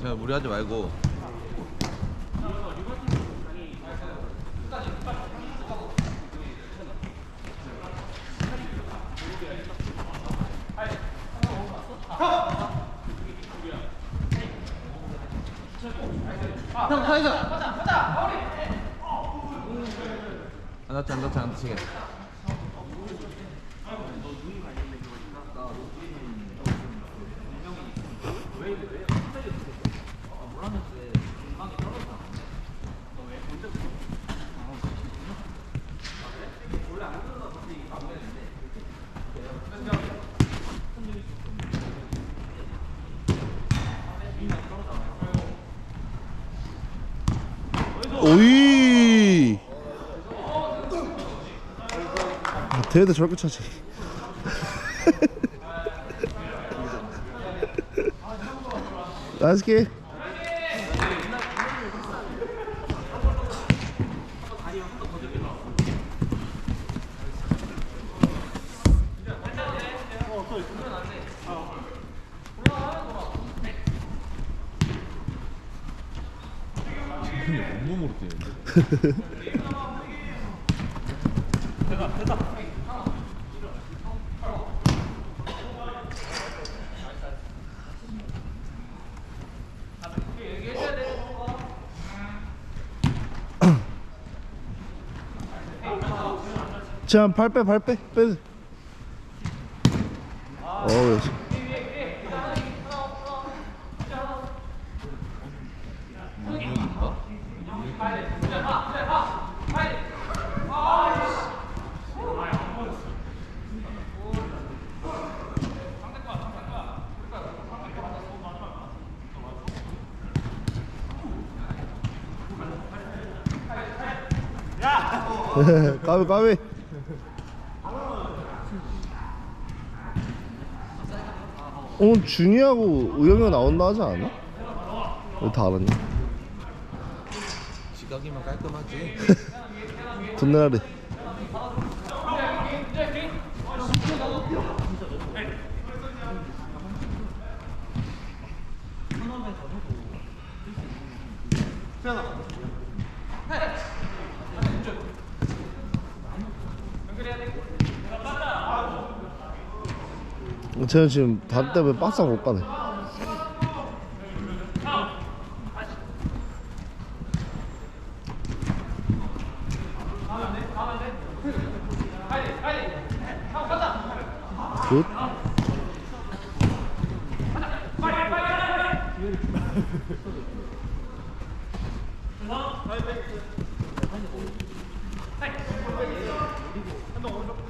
제가 무리하지 말고. 형 가이사 안 다치 안 다치 안 다치게 오이 대회도 저렇게 차지. 나이스 키 온몸으로 뛰는데 자, 발 빼, 발 빼, 빼. 어우, 까비, 까비. 오늘 준이하고 우영이가 나온다 하지 않아? 왜다 알았냐? 지각이면 깔끔하지 돈내라래 쟤는 지금 다리 때문에 박스가 못 가네. 굿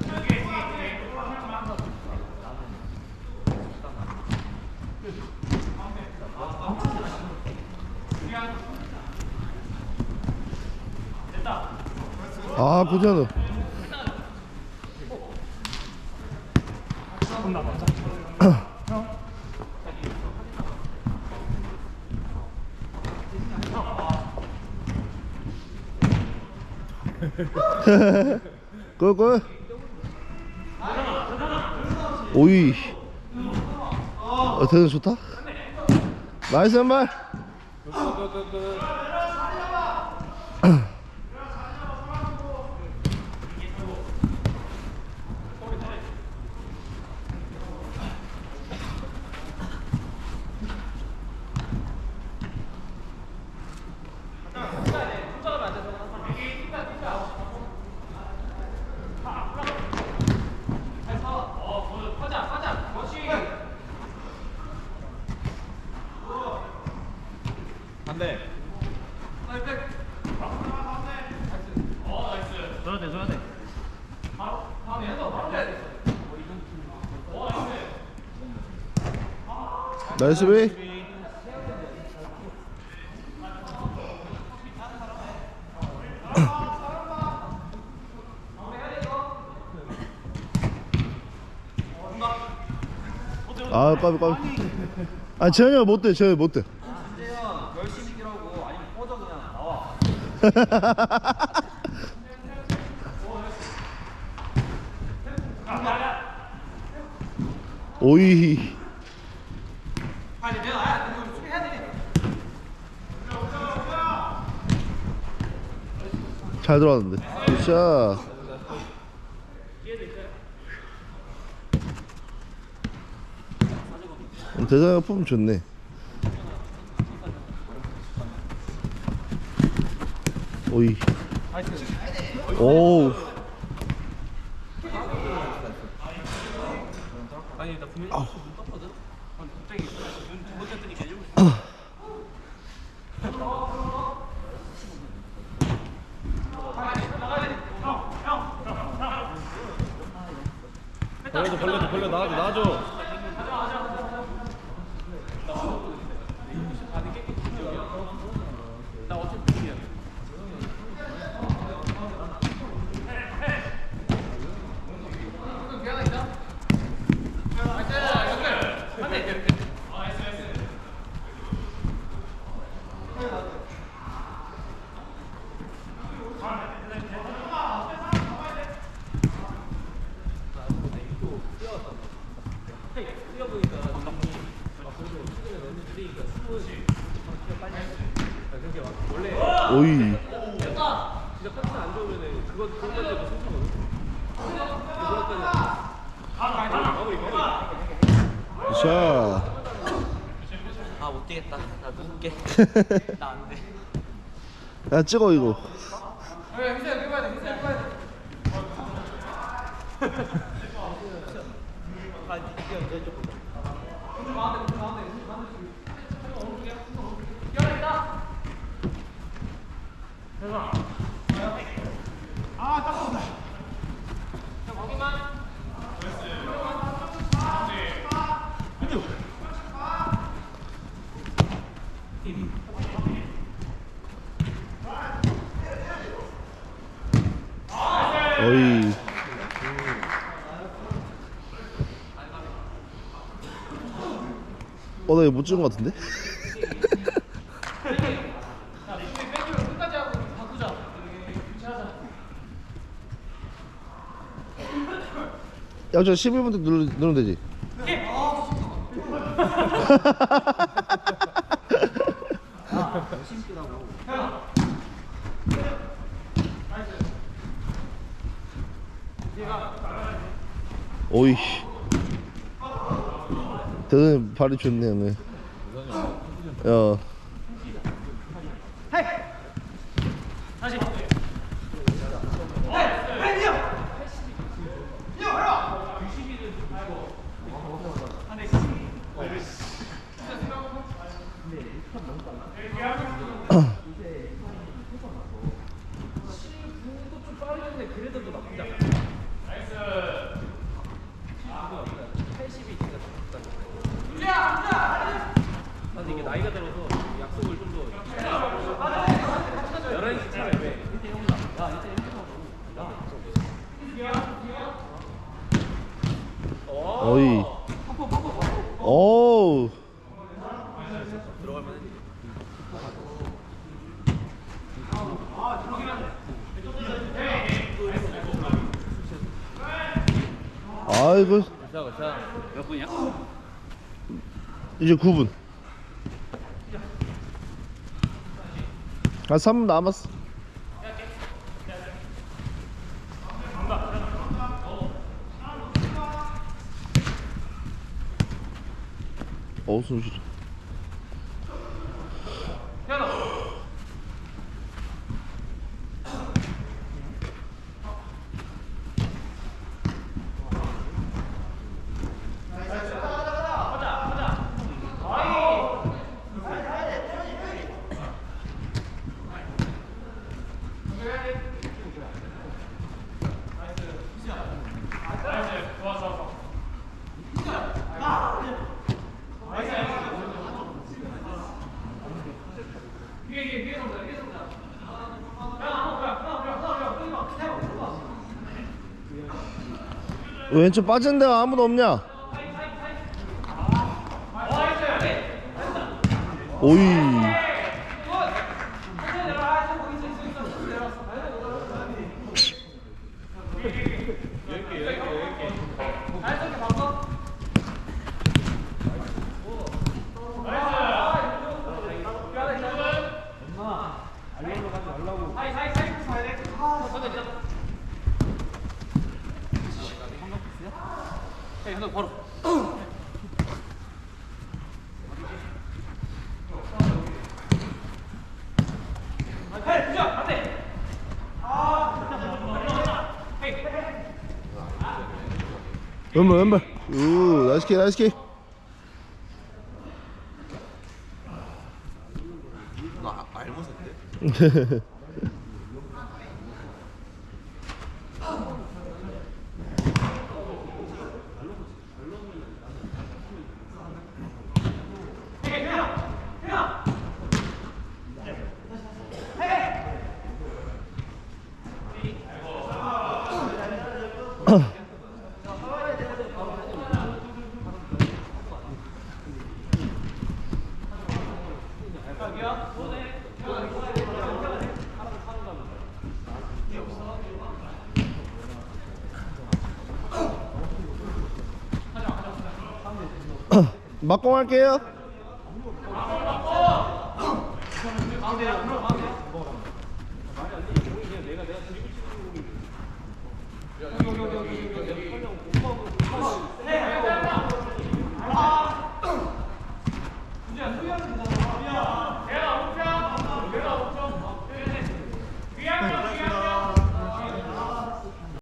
아, 고전은. 꿀꿀. 오이. 어, 대전 좋다. 나이스 한 발. 안돼 줘야 돼 줘야 돼 나이스 웨이. 아, 까비 까비. 아, 재현이가 못 돼. 재현이 못 돼. 열심히 뛰라고 아니면 꺼져 그냥 나와 오이. 잘 들어왔는데. 음, 대상이가 폼 좋네. 오이. 오. 아니 나 분명히 눈 떴거든. 아니, 갑자기 눈두번 떴더니 개줄 벌려줘 벌려줘 벌려 나와줘 나와줘 나 어차피 분이야. 오이. 샷. 아못 뛰겠다. 나 누울게. 나 안 돼. 야 찍어 이거. 아뛰어 저쪽. 어이. 어, 나 이거 못 찍은 것 같은데? 야, 저 11분 때 누르, 누르면 되지? 오이. 대단히 발이 좋네, 오늘. 야. 다시. 근데 이게 나이가 들어서 약속을 좀 더. 11시 차에 왜? 1대 0이다. 야, 1대 0이다. 어이. 오우. 아이고. 몇 분이야? 이제 9분. 한 3분 남았어. 어우 숨쉬려 왼쪽 빠진 데가 아무도 없냐? 오이 Eyvallah Faruk. Vamos, vamos. Uh, lá esquerda, lá esquerda. Não, rapaz, vamos até. 막공 할게요 여기 여기 여기 여기 여기.